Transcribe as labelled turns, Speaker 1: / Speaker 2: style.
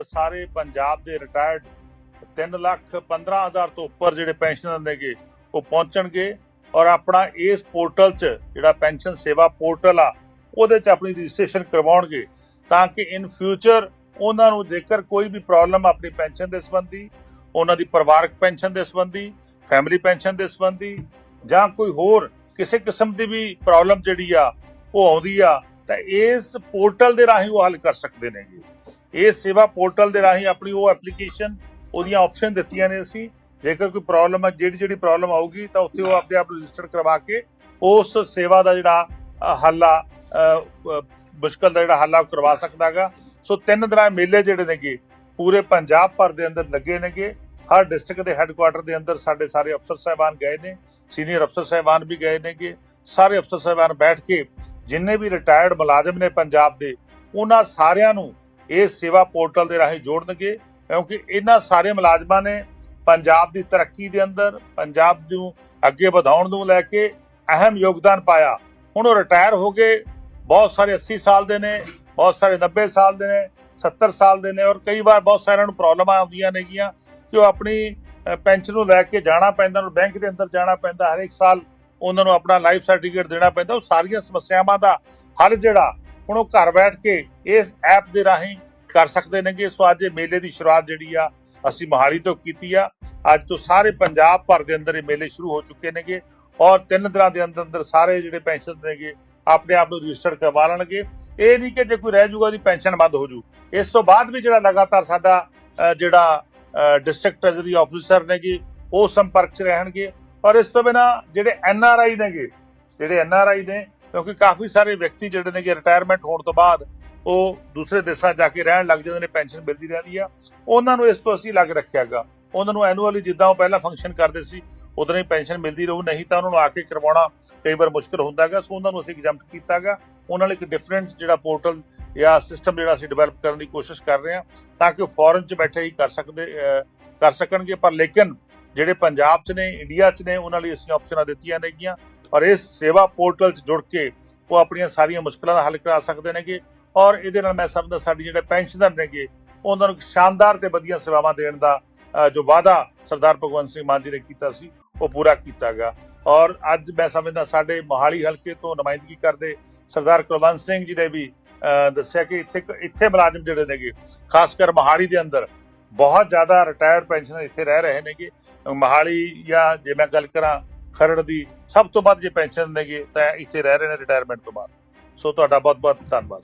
Speaker 1: ਸਾਰੇ ਪੰਜਾਬ ਦੇ ਰਿਟਾਇਰਡ 3 ਲੱਖ 15000 ਤੋਂ ਉੱਪਰ ਜਿਹੜੇ ਪੈਨਸ਼ਨਰ ਨੇਗੇ ਉਹ ਪਹੁੰਚਣਗੇ ਔਰ ਆਪਣਾ ਇਸ ਪੋਰਟਲ 'ਚ ਜਿਹੜਾ ਪੈਨਸ਼ਨ ਸੇਵਾ ਪੋਰਟਲ ਆ, ਉਹਦੇ 'ਚ ਆਪਣੀ ਰਜਿਸਟ੍ਰੇਸ਼ਨ ਕਰਵਾਉਣਗੇ ਤਾਂ ਕਿ ਇਨ ਫਿਊਚਰ ਉਹਨਾਂ ਨੂੰ ਜੇਕਰ ਕੋਈ ਵੀ ਪ੍ਰੋਬਲਮ ਆਪਣੀ ਪੈਨਸ਼ਨ ਦੇ ਸੰਬੰਧੀ, ਉਹਨਾਂ ਦੀ ਪਰਿਵਾਰਕ ਪੈਨਸ਼ਨ ਦੇ ਸੰਬੰਧੀ ਫੈਮਿਲੀ ਪੈਨਸ਼ਨ ਦੇ ਸੰਬੰਧੀ ਜਾਂ ਕੋਈ ਹੋਰ ਕਿਸੇ ਕਿਸਮ ਦੀ ਵੀ ਪ੍ਰੋਬਲਮ ਜਿਹੜੀ ਆ, ਉਹ ਆਉਂਦੀ ਆ, ਤਾਂ ਇਸ ਪੋਰਟਲ ਦੇ ਰਾਹੀਂ ਉਹ ਹੱਲ ਕਰ ਸਕਦੇ ਨੇਗੇ ਇਸ ਸੇਵਾ ਪੋਰਟਲ ਦੇ ਰਾਹੀਂ ਆਪਣੀ ਉਹ ਐਪਲੀਕੇਸ਼ਨ ਉਹਦੀਆਂ ਆਪਸ਼ਨ ਦਿੱਤੀਆਂ ਨੇ ਅਸੀਂ। ਜੇਕਰ ਕੋਈ ਪ੍ਰੋਬਲਮ ਹੈ ਜਿਹੜੀ ਜਿਹੜੀ ਪ੍ਰੋਬਲਮ ਆਊਗੀ, ਤਾਂ ਉੱਥੇ ਉਹ ਆਪਣੇ ਆਪ ਰਜਿਸਟਰ ਕਰਵਾ ਕੇ ਉਸ ਸੇਵਾ ਦਾ ਜਿਹੜਾ ਹੱਲ ਆ ਮੁਸ਼ਕਲ ਦਾ ਜਿਹੜਾ ਹੱਲ ਆ, ਉਹ ਕਰਵਾ ਸਕਦਾਗਾ ਸੋ ਤਿੰਨ ਦਿਨਾਂ ਮੇਲੇ ਜਿਹੜੇ ਨੇਗੇ, ਪੂਰੇ ਪੰਜਾਬ ਭਰ ਦੇ ਅੰਦਰ ਲੱਗੇ ਨੇਗੇ। ਹਰ ਡਿਸਟ੍ਰਿਕਟ ਦੇ ਹੈੱਡਕੁਆਟਰ ਦੇ ਅੰਦਰ ਸਾਡੇ ਸਾਰੇ ਅਫਸਰ ਸਾਹਿਬਾਨ ਗਏ ਨੇ ਸੀਨੀਅਰ ਅਫਸਰ ਸਾਹਿਬਾਨ ਵੀ ਗਏ ਨੇਗੇ। ਸਾਰੇ ਅਫਸਰ ਸਾਹਿਬਾਨ ਬੈਠ ਕੇ ਜਿੰਨੇ ਵੀ ਰਿਟਾਇਰਡ ਮੁਲਾਜ਼ਮ ਨੇ ਪੰਜਾਬ ਦੇ, ਉਹਨਾਂ ਸਾਰਿਆਂ ਨੂੰ ਇਹ ਸੇਵਾ ਪੋਰਟਲ ਦੇ ਰਾਹੀਂ ਜੋੜਨਗੇ, ਕਿਉਂਕਿ ਇਹਨਾਂ ਸਾਰੇ ਮੁਲਾਜ਼ਮਾਂ ਨੇ ਪੰਜਾਬ ਦੀ ਤਰੱਕੀ ਦੇ ਅੰਦਰ, ਪੰਜਾਬ ਨੂੰ ਅੱਗੇ ਵਧਾਉਣ ਨੂੰ ਲੈ ਕੇ ਅਹਿਮ ਯੋਗਦਾਨ ਪਾਇਆ। ਹੁਣ ਉਹ ਰਿਟਾਇਰ ਹੋ ਗਏ, ਬਹੁਤ ਸਾਰੇ 80 ਸਾਲ ਦੇ ਨੇ, ਬਹੁਤ ਸਾਰੇ 90 ਸਾਲ ਦੇ ਨੇ 70 ਸਾਲ ਦੇ ਨੇ, ਔਰ ਕਈ ਵਾਰ ਬਹੁਤ ਸਾਰਿਆਂ ਨੂੰ ਪ੍ਰੋਬਲਮਾਂ ਆਉਂਦੀਆਂ ਨੇਗੀਆਂ ਕਿ ਉਹ ਆਪਣੀ ਪੈਨਸ਼ਨ ਨੂੰ ਲੈ ਕੇ ਜਾਣਾ ਪੈਂਦਾ, ਔਰ ਬੈਂਕ ਦੇ ਅੰਦਰ ਜਾਣਾ ਪੈਂਦਾ ਹਰ ਇੱਕ ਸਾਲ ਉਹਨਾਂ ਨੂੰ ਆਪਣਾ ਲਾਈਫ ਸਰਟੀਫਿਕੇਟ ਦੇਣਾ ਪੈਂਦਾ, ਉਹ ਸਾਰੀਆਂ ਸਮੱਸਿਆਵਾਂ ਦਾ ਹੱਲ ਜਿਹੜਾ ਹੁਣ ਉਹ ਘਰ ਬੈਠ ਕੇ ਇਸ ਐਪ ਦੇ ਰਾਹੀਂ ਕਰ ਸਕਦੇ ਨੇਗੇ। ਸੋ ਅੱਜ ਇਹ ਮੇਲੇ ਦੀ ਸ਼ੁਰੂਆਤ ਜਿਹੜੀ ਆ, ਅਸੀਂ ਮੋਹਾਲੀ ਤੋਂ ਕੀਤੀ ਆ। ਅੱਜ ਤੋਂ ਸਾਰੇ ਪੰਜਾਬ ਭਰ ਦੇ ਅੰਦਰ ਇਹ ਮੇਲੇ ਸ਼ੁਰੂ ਹੋ ਚੁੱਕੇ ਨੇਗੇ ਔਰ ਤਿੰਨ ਦਿਨਾਂ ਦੇ ਅੰਦਰ ਅੰਦਰ ਸਾਰੇ ਜਿਹੜੇ ਪੈਨਸ਼ਨ ਨੇਗੇ, ਆਪਣੇ ਆਪ ਨੂੰ ਰਜਿਸਟਰ ਕਰਵਾ ਲੈਣਗੇ। ਇਹ ਨਹੀਂ ਕਿ ਜੇ ਕੋਈ ਰਹਿ ਜੂਗਾ ਉਹਦੀ ਪੈਨਸ਼ਨ ਬੰਦ ਹੋ ਜੂ ਇਸ ਤੋਂ ਬਾਅਦ ਵੀ ਜਿਹੜਾ ਲਗਾਤਾਰ ਸਾਡਾ ਜਿਹੜਾ ਡਿਸਟ੍ਰਿਕਟ ਟ੍ਰੈਜਰੀ ਆਫੀਸਰ ਨੇਗੇ, ਉਹ ਸੰਪਰਕ 'ਚ ਰਹਿਣਗੇ। ਔਰ ਇਸ ਤੋਂ ਬਿਨਾ ਜਿਹੜੇ ਐਨ ਆਰ ਆਈ ਨੇਗੇ, ਜਿਹੜੇ ਐਨ ਆਰ ਆਈ ਨੇ ਕਿਉਂਕਿ ਕਾਫੀ ਸਾਰੇ ਵਿਅਕਤੀ ਜਿਹੜੇ ਨੇਗੇ ਰਿਟਾਇਰਮੈਂਟ ਹੋਣ ਤੋਂ ਬਾਅਦ ਉਹ ਦੂਸਰੇ ਦੇਸ਼ਾਂ ਜਾ ਕੇ ਰਹਿਣ ਲੱਗ ਜਾਂਦੇ ਨੇ ਪੈਨਸ਼ਨ ਮਿਲਦੀ ਰਹਿੰਦੀ ਆ। ਉਹਨਾਂ ਨੂੰ ਇਸ ਤੋਂ ਅਸੀਂ ਅਲੱਗ ਰੱਖਿਆਗਾ ਉਹਨਾਂ ਨੂੰ ਐਨੂਅਲੀ ਜਿੱਦਾਂ ਉਹ ਪਹਿਲਾਂ ਫੰਕਸ਼ਨ ਕਰਦੇ ਸੀ ਉਦੋਂ ਹੀ ਪੈਨਸ਼ਨ ਮਿਲਦੀ ਰਹੂ, ਨਹੀਂ ਤਾਂ ਉਹਨਾਂ ਨੂੰ ਆ ਕੇ ਕਰਵਾਉਣਾ ਕਈ ਵਾਰ ਮੁਸ਼ਕਲ ਹੁੰਦਾਗਾ ਸੋ ਉਹਨਾਂ ਨੂੰ ਅਸੀਂ ਐਗਜ਼ੈਂਪਟ ਕੀਤਾਗਾ ਉਹਨਾਂ ਲਈ ਇੱਕ ਡਿਫਰੈਂਟ ਜਿਹੜਾ ਪੋਰਟਲ ਜਾਂ ਸਿਸਟਮ ਜਿਹੜਾ ਅਸੀਂ ਡਿਵੈਲਪ ਕਰਨ ਦੀ ਕੋਸ਼ਿਸ਼ ਕਰ ਰਹੇ ਹਾਂ, ਤਾਂ ਕਿ ਉਹ ਫੋਰਨ 'ਚ ਬੈਠੇ ਹੀ ਕਰ ਸਕਦੇ ਕਰ ਸਕਣਗੇ। ਪਰ ਲੇਕਿਨ ਜਿਹੜੇ ਪੰਜਾਬ 'ਚ ਨੇ ਇੰਡੀਆ 'ਚ ਨੇ, ਉਹਨਾਂ ਲਈ ਅਸੀਂ ਆਪਸ਼ਨਾਂ ਦਿੱਤੀਆਂ ਨੇਗੀਆਂ ਔਰ ਇਸ ਸੇਵਾ ਪੋਰਟਲ 'ਚ ਜੁੜ ਕੇ ਉਹ ਆਪਣੀਆਂ ਸਾਰੀਆਂ ਮੁਸ਼ਕਲਾਂ ਦਾ ਹੱਲ ਕਰਾ ਸਕਦੇ ਨੇਗੇ। ਔਰ ਇਹਦੇ ਨਾਲ ਮੈਂ ਸਮਝਦਾ ਸਾਡੀ ਜਿਹੜੇ ਪੈਨਸ਼ਨਰ ਨੇਗੇ, ਉਹਨਾਂ ਨੂੰ ਇੱਕ ਸ਼ਾਨਦਾਰ ਤੇ ਵਧੀਆ ਸੇਵਾਵਾਂ ਦੇਣ ਦਾ ਜੋ ਵਾਅਦਾ ਸਰਦਾਰ ਭਗਵੰਤ ਸਿੰਘ ਮਾਨ ਜੀ ਨੇ ਕੀਤਾ ਸੀ, ਉਹ ਪੂਰਾ ਕੀਤਾ ਗਿਆ। ਔਰ ਅੱਜ ਮੈਂ ਸਮਝਦਾ ਸਾਡੇ ਮੋਹਾਲੀ ਹਲਕੇ ਤੋਂ ਨੁਮਾਇੰਦਗੀ ਕਰਦੇ ਸਰਦਾਰ ਕੁਲਵੰਤ ਸਿੰਘ ਜੀ ਨੇ ਵੀ ਦੱਸਿਆ ਕਿ ਇੱਥੇ ਇੱਥੇ ਮੁਲਾਜ਼ਮ ਜਿਹੜੇ ਨੇਗੇ, ਖਾਸ ਕਰ ਮੋਹਾਲੀ ਦੇ ਅੰਦਰ, ਬਹੁਤ ਜ਼ਿਆਦਾ ਰਿਟਾਇਰਡ ਪੈਨਸ਼ਨਰ ਇੱਥੇ ਰਹਿ ਰਹੇ ਨੇਗੇ। ਮੋਹਾਲੀ ਜਾਂ ਜੇ ਮੈਂ ਗੱਲ ਕਰਾਂ ਖਰੜ ਦੀ, ਸਭ ਤੋਂ ਵੱਧ ਜੇ ਪੈਨਸ਼ਨ ਨੇਗੇ ਤਾਂ ਇੱਥੇ ਰਹਿ ਰਹੇ ਨੇ ਰਿਟਾਇਰਮੈਂਟ ਤੋਂ ਬਾਅਦ। ਸੋ ਤੁਹਾਡਾ ਬਹੁਤ ਬਹੁਤ ਧੰਨਵਾਦ।